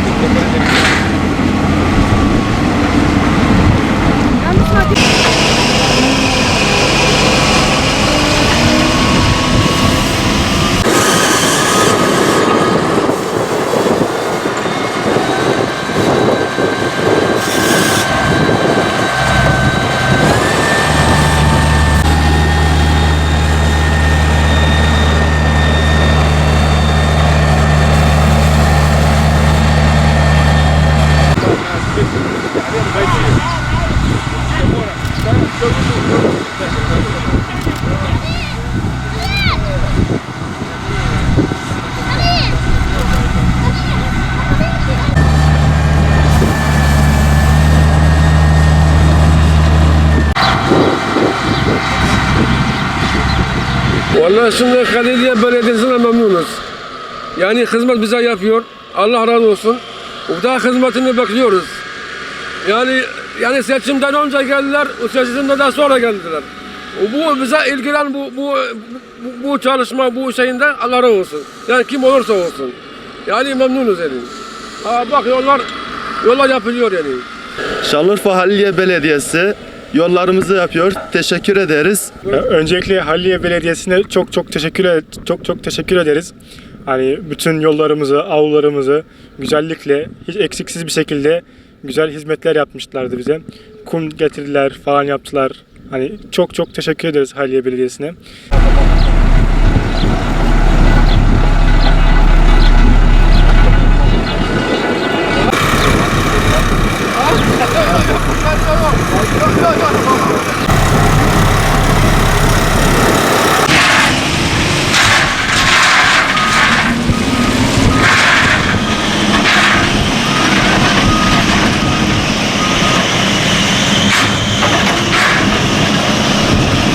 দেখতে Vallahi şimdi Haliliye Belediyesi'ne memnunuz. Yani hizmet bize yapıyor. Allah razı olsun. Daha hizmetini bekliyoruz. Yani yani seçimden önce geldiler, o seçimden de sonra geldiler. Bu bize ilgilen bu, bu, bu, bu çalışma, bu şeyinde Allah razı olsun. Yani kim olursa olsun. Yani memnunuz yani. Ha bak yollar, yollar yapılıyor yani. Şanlıurfa Haliliye Belediyesi yollarımızı yapıyor. Teşekkür ederiz. Öncelikle Halliye Belediyesi'ne çok çok teşekkür çok çok teşekkür ederiz. Hani bütün yollarımızı, avlularımızı güzellikle, hiç eksiksiz bir şekilde güzel hizmetler yapmışlardı bize. Kum getirdiler falan yaptılar. Hani çok çok teşekkür ederiz Halliye Belediyesi'ne.